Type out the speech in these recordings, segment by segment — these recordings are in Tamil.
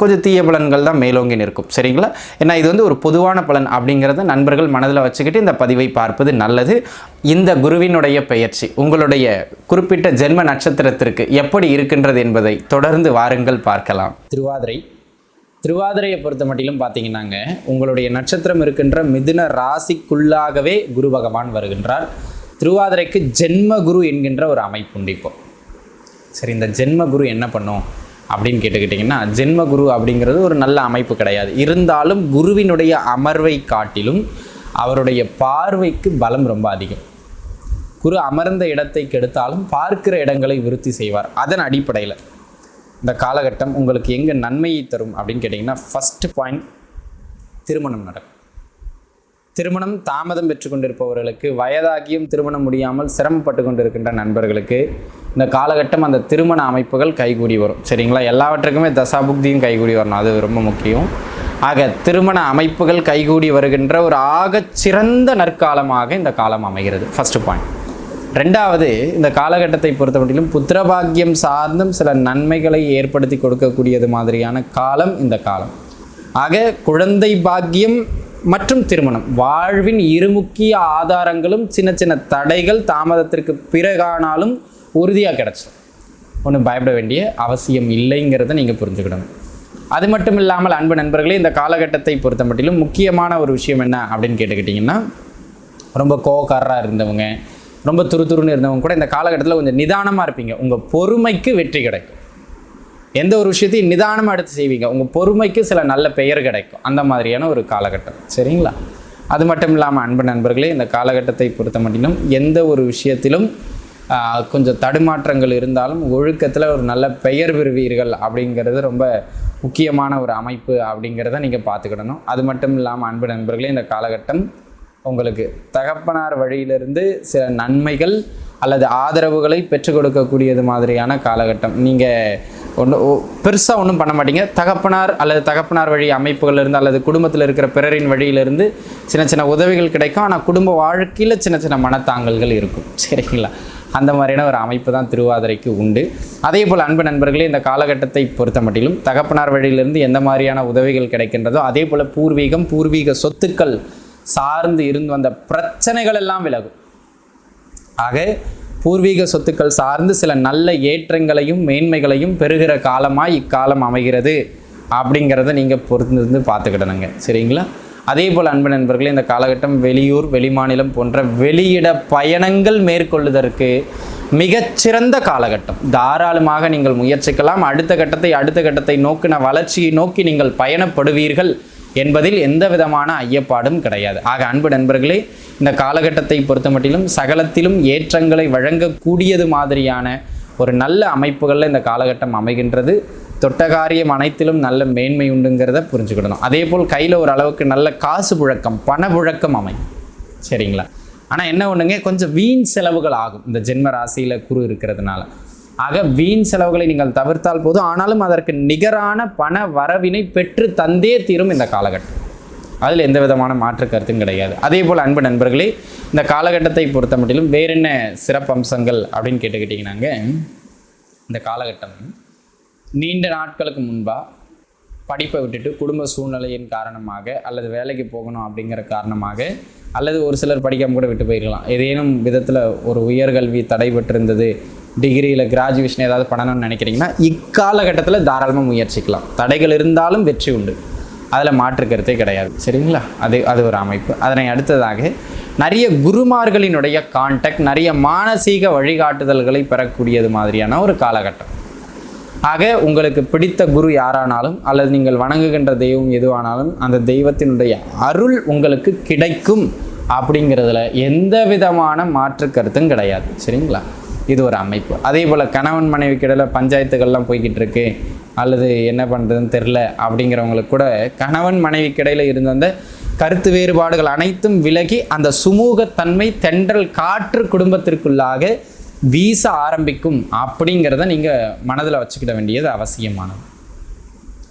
கொஞ்சம் தீய பலன்கள் தான் மேலோங்கி நிற்கும். சரிங்களா? ஏன்னா இது வந்து ஒரு பொதுவான பலன் அப்படிங்கிறத நண்பர்கள் மனதில் வச்சுக்கிட்டு இந்த பதிவை பார்ப்பது நல்லது. இந்த குருவினுடைய பெயர்ச்சி உங்களுடைய குறிப்பிட்ட ஜென்ம நட்சத்திரத்திற்கு எப்படி இருக்கின்றது என்பதை தொடர்ந்து வாருங்கள் பார்க்கலாம். திருவாதிரை. திருவாதிரையை பொறுத்த மட்டிலும் பார்த்தீங்கன்னாங்க உங்களுடைய நட்சத்திரம் இருக்கின்ற மிதுன ராசிக்குள்ளாகவே குரு பகவான் வருகின்றார். திருவாதிரைக்கு ஜென்ம குரு என்கின்ற ஒரு அமைப்பு உண்டு இப்போ. சரி இந்த ஜென்ம குரு என்ன பண்ணும்? அப்படின்னு கேட்டுக்கிட்டிங்கன்னா ஜென்ம குரு அப்படிங்கிறது ஒரு நல்ல அமைப்பு கிடையாது. இருந்தாலும் குருவினுடைய அமர்வை காட்டிலும் அவருடைய பார்வைக்கு பலம் ரொம்ப அதிகம். குரு அமர்ந்த இடத்தை கெடுத்தாலும் பார்க்கிற இடங்களை விருத்தி செய்வார். அதன் அடிப்படையில் இந்த காலகட்டம் உங்களுக்கு எங்கே நன்மையை தரும் அப்படின்னு கேட்டிங்கன்னா ஃபஸ்ட்டு பாயிண்ட் திருமணம் நடக்கும். திருமணம் தாமதம் பெற்று கொண்டிருப்பவர்களுக்கு வயதாகியும் திருமணம் முடியாமல் சிரமப்பட்டு கொண்டிருக்கின்ற நண்பர்களுக்கு இந்த காலகட்டம் அந்த திருமண அமைப்புகள் கைகூடி வரும். சரிங்களா? எல்லாவற்றுக்குமே தசாபுக்தியும் கைகூடி வரணும். அது ரொம்ப முக்கியம். ஆக திருமண அமைப்புகள் கைகூடி வருகின்ற ஒரு ஆகச் சிறந்த நற்காலமாக இந்த காலம் அமைகிறது. ஃபஸ்ட்டு பாயிண்ட் ரெண்டாவது இந்த காலகட்டத்தை பொறுத்தமட்டிலும் புத்திரபாக்கியம் சார்ந்தும் சில நன்மைகளை ஏற்படுத்தி கொடுக்கக்கூடியது மாதிரியான காலம் இந்த காலம். ஆக குழந்தை பாக்கியம் மற்றும் திருமணம். வாழ்வின் இரு முக்கிய ஆதாரங்களும் சின்ன சின்ன தடைகள் தாமதத்திற்கு பிறகானாலும் உறுதியாக கிடச்சிடும். ஒன்றும் பயப்பட வேண்டிய அவசியம் இல்லைங்கிறத நீங்கள் புரிஞ்சுக்கிடணும் அது மட்டும் இல்லாமல் அன்பு நண்பர்களே இந்த காலகட்டத்தை பொறுத்த மட்டிலும் முக்கியமான ஒரு விஷயம் என்ன அப்படின்னு கேட்டுக்கிட்டிங்கன்னா ரொம்ப கோவக்காரராக இருந்தவங்க ரொம்ப துருதுருன்னு இருந்தவங்க கூட இந்த காலகட்டத்தில் கொஞ்சம் நிதானமாக இருப்பீங்க. உங்கள் பொறுமைக்கு வெற்றி கிடைக்கும். எந்த ஒரு விஷயத்தையும் நிதானமாக எடுத்து செய்வீங்க. உங்கள் பொறுமைக்கு சில நல்ல பெயர் கிடைக்கும். அந்த மாதிரியான ஒரு காலகட்டம். சரிங்களா? அது மட்டும் இல்லாமல் அன்பு நண்பர்களே இந்த காலகட்டத்தை பொறுத்த மட்டிலும் எந்த ஒரு விஷயத்திலும் கொஞ்சம் தடுமாற்றங்கள் இருந்தாலும் ஒழுக்கத்தில் ஒரு நல்ல பெயர் பெறுவீர்கள் அப்படிங்கிறது ரொம்ப முக்கியமான ஒரு அமைப்பு அப்படிங்கிறத நீங்கள் பார்த்துக்கிடணும். அது மட்டும் இல்லாமல் அன்பு நண்பர்களே இந்த காலகட்டம் உங்களுக்கு தகப்பனார் வழியிலிருந்து சில நன்மைகள் அல்லது ஆதரவுகளை பெற்றுக் கொடுக்கக்கூடியது மாதிரியான காலகட்டம். நீங்கள் ஒன்று பெருசாக ஒன்றும் பண்ண மாட்டீங்க. தகப்பனார் அல்லது தகப்பனார் வழி அமைப்புகளிலிருந்து அல்லது குடும்பத்தில் இருக்கிற பிறரின் வழியிலிருந்து சின்ன சின்ன உதவிகள் கிடைக்கும். ஆனால் குடும்ப வாழ்க்கையில் சின்ன சின்ன மனத்தாங்கல்கள் இருக்கும். சரிங்களா? அந்த மாதிரியான ஒரு அமைப்பு தான் திருவாதிரைக்கு உண்டு. அதே போல் அன்பு நண்பர்களே இந்த காலகட்டத்தை பொறுத்த மட்டிலும் தகப்பனார் வழியிலிருந்து எந்த மாதிரியான உதவிகள் கிடைக்கின்றதோ அதே போல் பூர்வீகம் பூர்வீக சொத்துக்கள் சார்ந்து இருந்து வந்த பிரச்சனைகள் எல்லாம் விலகும். ஆக பூர்வீக சொத்துக்கள் சார்ந்து சில நல்ல ஏற்றங்களையும் மேன்மைகளையும் பெறுகிற காலமாக இக்காலம் அமைகிறது அப்படிங்கிறத நீங்கள் பொறுத்திருந்து பார்த்துக்கிடணுங்க. சரிங்களா? அதே போல் அன்பு நண்பர்களே இந்த காலகட்டம் வெளியூர் வெளிமாநிலம் போன்ற வெளியிட பயணங்கள் மேற்கொள்வதற்கு மிகச்சிறந்த காலகட்டம். தாராளமாக நீங்கள் முயற்சிக்கலாம். அடுத்த கட்டத்தை அடுத்த கட்டத்தை நோக்கின வளர்ச்சியை நோக்கி நீங்கள் பயணப்படுவீர்கள். என்பதில் எந்த விதமான ஐயப்பாடும் கிடையாது. ஆக அன்பு நண்பர்களே இந்த காலகட்டத்தை பொறுத்த மட்டிலும் சகலத்திலும் ஏற்றங்களை வழங்கக்கூடியது மாதிரியான ஒரு நல்ல அமைப்புகளில் இந்த காலகட்டம் அமைகின்றது. தொட்ட காரியம் அனைத்திலும் நல்ல மேன்மை உண்டுங்கிறத புரிஞ்சுக்கிடணும். அதே போல் கையில் ஒரு அளவுக்கு நல்ல காசு புழக்கம் பண புழக்கம் அமையும். சரிங்களா? ஆனால் என்ன ஒன்றுங்க கொஞ்சம் வீண் செலவுகள் ஆகும். இந்த ஜென்ம ராசியில் குரு இருக்கிறதுனால. ஆக வீண் செலவுகளை நீங்கள் தவிர்த்தால் போதும். ஆனாலும் அதற்கு நிகரான பண வரவினை பெற்று தந்தே தீரும் இந்த காலகட்டம். அதில் எந்த விதமான மாற்று கருத்தும் கிடையாது. அதே போல் அன்பு நண்பர்களே இந்த காலகட்டத்தை பொறுத்த மட்டிலும் வேற என்ன சிறப்பம்சங்கள் அப்படின்னு கேட்டுக்கிட்டிங்கனாங்க இந்த காலகட்டம் நீண்ட நாட்களுக்கு முன்பாக படிப்பை விட்டுட்டு குடும்ப சூழ்நிலையின் காரணமாக அல்லது வேலைக்கு போகணும் அப்படிங்கிற காரணமாக அல்லது ஒரு சிலர் படிக்காமல் கூட விட்டு போயிருக்கலாம். ஏதேனும் விதத்தில் ஒரு உயர்கல்வி தடைபட்டிருந்தது டிகிரியில் கிராஜுவேஷன் ஏதாவது பண்ணணும்னு நினைக்கிறீங்கன்னா இக்காலகட்டத்தில் தாராளமாக முயற்சிக்கலாம். தடைகள் இருந்தாலும் வெற்றி உண்டு. அதில் மாற்று கருத்தே கிடையாது. சரிங்களா? அது அது ஒரு அமைப்பு. அதனை அடுத்ததாக நிறைய குருமார்களினுடைய கான்டாக்ட் நிறைய மானசீக வழிகாட்டுதல்களை பெறக்கூடியது மாதிரியான ஒரு காலகட்டம். ஆக உங்களுக்கு பிடித்த குரு யாரானாலும் அல்லது நீங்கள் வணங்குகின்ற தெய்வம் எதுவானாலும் அந்த தெய்வத்தினுடைய அருள் உங்களுக்கு கிடைக்கும். அப்படிங்கிறதுல எந்த விதமான மாற்று கருத்தும் கிடையாது. சரிங்களா? இது ஒரு அமைப்பு. அதே போல் கணவன் மனைவிக்கிடையில் பஞ்சாயத்துகள்லாம் போய்கிட்டு இருக்கு. அல்லது என்ன பண்ணுறதுன்னு தெரில அப்படிங்கிறவங்களுக்கு கூட கணவன் மனைவிக்கிடையில் இருந்த அந்த கருத்து வேறுபாடுகள் அனைத்தும் விலகி அந்த சுமூகத்தன்மை தென்றல் காற்று குடும்பத்திற்குள்ளாக வீச ஆரம்பிக்கும் அப்படிங்கிறத நீங்கள் மனதில் வச்சுக்கிட வேண்டியது அவசியமானது.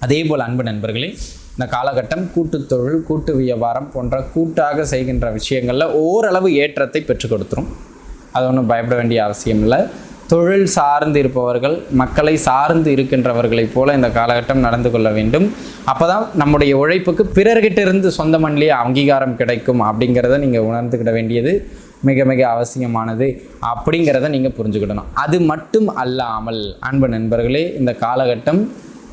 அதே போல் அன்பு நண்பர்களே இந்த காலகட்டம் கூட்டுத் தொழில் கூட்டு வியாபாரம் போன்ற கூட்டாக செய்கின்ற விஷயங்களில் ஓரளவு ஏற்றத்தை பெற்றுக் கொடுத்துரும். அது ஒன்றும் பயப்பட வேண்டிய அவசியம் இல்லை. தொழில் சார்ந்து இருப்பவர்கள் மக்களை சார்ந்து இருக்கின்றவர்களைப் போல இந்த காலகட்டம் நடந்து கொள்ள வேண்டும். அப்போ தான் நம்முடைய உழைப்புக்கு பிறர்கிட்ட இருந்து சொந்த மண்ணிலேயே அங்கீகாரம் கிடைக்கும் அப்படிங்கிறத நீங்கள் உணர்ந்துக்கிட வேண்டியது மிக மிக அவசியமானது அப்படிங்கிறத நீங்கள் புரிஞ்சுக்கிடணும். அது மட்டும் அல்லாமல் அன்பு நண்பர்களே இந்த காலகட்டம்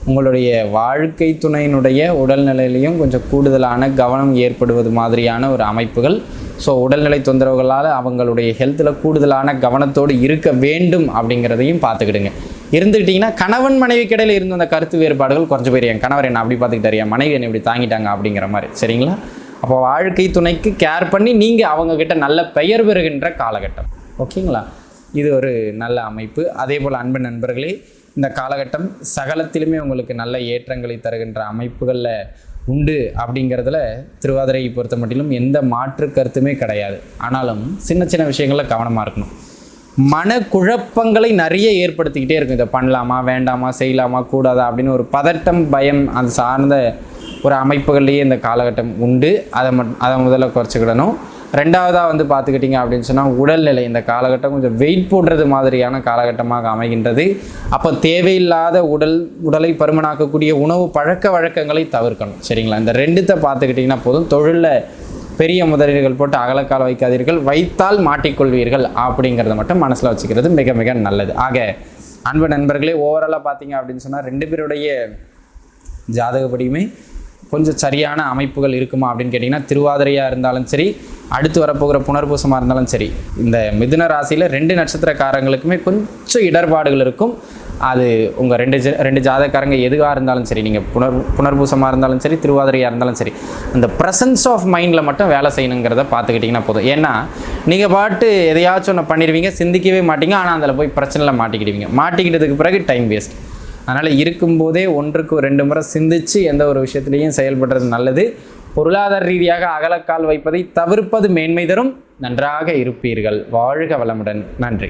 உங்களுடைய வாழ்க்கை துணையினுடைய உடல்நிலையிலையும் கொஞ்சம் கூடுதலான கவனம் ஏற்படுவது மாதிரியான ஒரு அமைப்புகள் ஸோ உடல்நிலை தொந்தரவுகளால் அவங்களுடைய ஹெல்த்தில் கூடுதலான கவனத்தோடு இருக்க வேண்டும் அப்படிங்கிறதையும் பார்த்துக்கிடுங்க. இருந்துக்கிட்டிங்கன்னா கணவன் மனைவி கடையில் இருந்த அந்த கருத்து வேறுபாடுகள் கொஞ்சம் பேர் என் கணவர் என்ன அப்படி பார்த்துக்கிட்டாரு என் மனைவி என்ன இப்படி தாங்கிட்டாங்க அப்படிங்கிற மாதிரி. சரிங்களா? அப்போ வாழ்க்கை துணைக்கு கேர் பண்ணி நீங்கள் அவங்கக்கிட்ட நல்ல பெயர் பெறுகின்ற காலகட்டம். ஓகேங்களா? இது ஒரு நல்ல அமைப்பு. அதே போல் அன்பு நண்பர்களே இந்த காலகட்டம் சகலத்திலுமே உங்களுக்கு நல்ல ஏற்றங்களை தருகின்ற அமைப்புகளில் உண்டு அப்படிங்கிறதுல திருவாதிரையை பொறுத்த மட்டிலும் எந்த மாற்று கருத்துமே கிடையாது. ஆனாலும் சின்ன சின்ன விஷயங்களில் கவனமாக இருக்கணும். மனக்குழப்பங்களை நிறைய ஏற்படுத்திக்கிட்டே இருக்கும். இதை பண்ணலாமா வேண்டாமா செய்யலாமா கூடாதா அப்படின்னு ஒரு பதட்டம் பயம் அது சார்ந்த ஒரு அமைப்புகள்லேயே இந்த காலகட்டம் உண்டு. அதை மட் அதை முதல்ல குறைச்சிக்கிடணும். ரெண்டாவதாக வந்து பார்த்துக்கிட்டிங்க அப்படின்னு சொன்னால் உடல்நிலை இந்த காலகட்டம் கொஞ்சம் வெயிட் போடுறது மாதிரியான காலகட்டமாக அமைகின்றது. அப்போ தேவையில்லாத உடல் உடலை பருமனாக்கக்கூடிய உணவு பழக்க வழக்கங்களை தவிர்க்கணும். சரிங்களா? இந்த ரெண்டுத்தை பார்த்துக்கிட்டிங்கன்னா போதும். தொழிலில் பெரிய முதலீடுகள் போட்டு அகலக்கால வைக்காதீர்கள். வைத்தால் மாட்டிக்கொள்வீர்கள் அப்படிங்கிறத மட்டும் மனசில் வச்சுக்கிறது மிக மிக நல்லது. ஆக அன்பு நண்பர்களே ஓவராலாக பார்த்தீங்க அப்படின்னு சொன்னால் ரெண்டு பேருடைய ஜாதகப்படியுமே கொஞ்சம் சரியான அமைப்புகள் இருக்குமா அப்படின்னு கேட்டிங்கன்னா திருவாதிரையாக இருந்தாலும் சரி அடுத்து வரப்போகிற புனர்பூசமாக இருந்தாலும் சரி இந்த மிதுன ராசியில் ரெண்டு நட்சத்திரக்காரங்களுக்குமே கொஞ்சம் இடர்பாடுகள் இருக்கும். அது உங்கள் ரெண்டு ரெண்டு ஜாதகக்காரங்க எதுவாக இருந்தாலும் சரி நீங்கள் புனர் புனர்பூசமாக இருந்தாலும் சரி திருவாதிரையாக இருந்தாலும் சரி அந்த ப்ரெசன்ஸ் ஆஃப் மைண்டில் மட்டும் வேலை செய்யணுங்கிறத பார்த்துக்கிட்டிங்கன்னா போதும். ஏன்னா நீங்கள் பாட்டு எதையாச்சும் ஒன்று பண்ணிடுவீங்க சிந்திக்கவே மாட்டீங்க ஆனால் அதில் போய் பிரச்சனையில் மாட்டிக்கிடுவீங்க. மாட்டிக்கிட்டதுக்கு பிறகு டைம் வேஸ்ட் அதனால் இருக்கும்போதே ஒன்றுக்கு ரெண்டு முறை சிந்திச்சு எந்த ஒரு விஷயத்துலையும் செயல்படுறது நல்லது. பொருளாதார ரீதியாக அகலக்கால் வைப்பதை தவிர்ப்பது மேன்மை தரும். நன்றாக இருப்பீர்கள். வாழ்க வளமுடன். நன்றி.